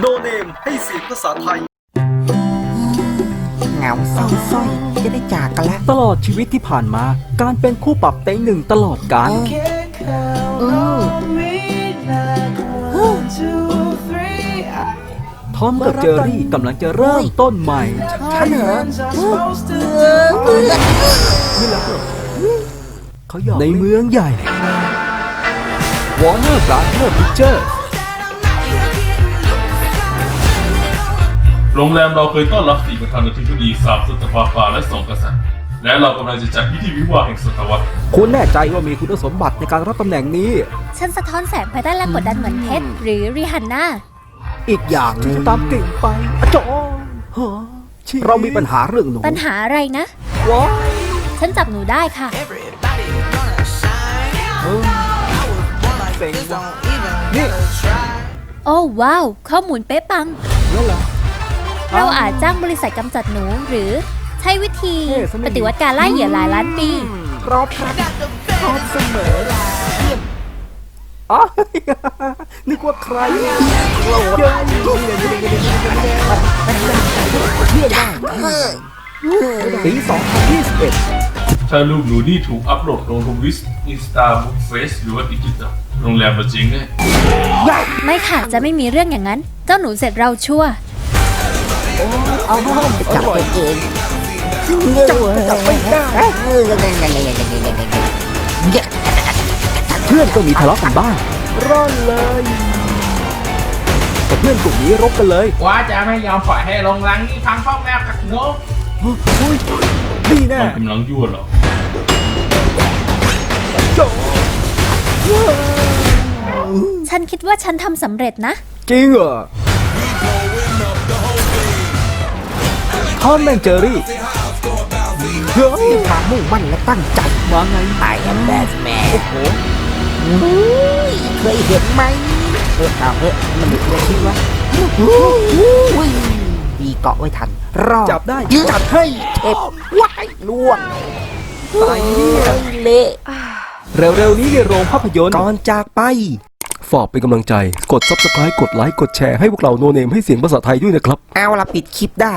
โนเนมให้เสียงภาษาไทย เหงาเศร้าสร้อยจะได้จากกันแล้ว ตลอดชีวิตที่ผ่านมา การเป็นคู่ปรับเต็งหนึ่งตลอดกาลเออทอมกับเจอรี่กำลังจะเริ่มต้นใหม่ ใช่เหรอไม่รักหรอเขาอยากในเมืองใหญ่วอร์ โรงแรมเราเคยต้อนรับสี่ประธานาธิบดีสามศตวรรษกว่าและสองกษัตริย์ และเรากำลังจะจัดพิธีวิวาห์แห่งศตวรรษ คุณแน่ใจว่ามีคุณสมบัติในการรับตำแหน่งนี้ ฉันสะท้อนแสงภายใต้แรงกดดันเหมือนเพชรหรือริฮันน่าอีกอย่างหนึงตามกลิ่นไปอะจอฮะเรามีปัญหาเรื่องหนูปัญหาอะไรนะ ว้ายฉันจับหนูได้ค่ะเซ็งว่ะนี่ โอ้ว้าว ข้อมูลเป๊ะปังนั่นเหรอ เราอาจจ้างบริษัทกำจัดหนูหรือใช้วิธีเท่ซะไม่ปดีฏิวัติการไล่เหยื่อหลายล้านปีรอบครับรอบเสมออ๋อนึกว่าใครโอ้ยปี2021ถ้ารูปหนูนี่ถูกอัปโหลดลงทวิสอินสตาบุ๊กเฟซหรือว่าดิจิตอลโรงแรมมาจริงแน่ไม่ค่ะจะไม่มีเรื่องอย่างนั้น เจ้าหนูเสร็จเราชั่ว เอาห้องไปจับตัวเองจับจับไม่ได้เพื่อนก็มีทะเลาะกันบ้างร่อนเลยแต่เพื่อนกลุ่มนี้รบกันเลยว่าจะไม่ยอมปล่อยให้ลงรังนี่พังพ่อแม่กับนกอุ้ยดีแน่มันกำลังยั่วเราฉันคิดว่าฉันทำสำเร็จนะ จริงเหรอ ทอมแมนเจอรี่เฮ้ยความมุ่งมั่นและตั้งใจมาไง I am Batman โอ้โหเคยเห็นไหมเออเอาเออมันดูเลยคิดว่าดีเกาะไว้ทัน รอดจับได้จัดให้เข็บว้ายล่วงตายเนี่ยเละเร็วๆนี้ในโรงภาพยนตร์ก่อนจากไป ฝากเป็นกำลังใจ กด Subscribe กดไลค์ กดแชร์ให้พวกเราโนเนมให้เสียงภาษาไทยด้วยนะครับ เอาละปิดคลิปได้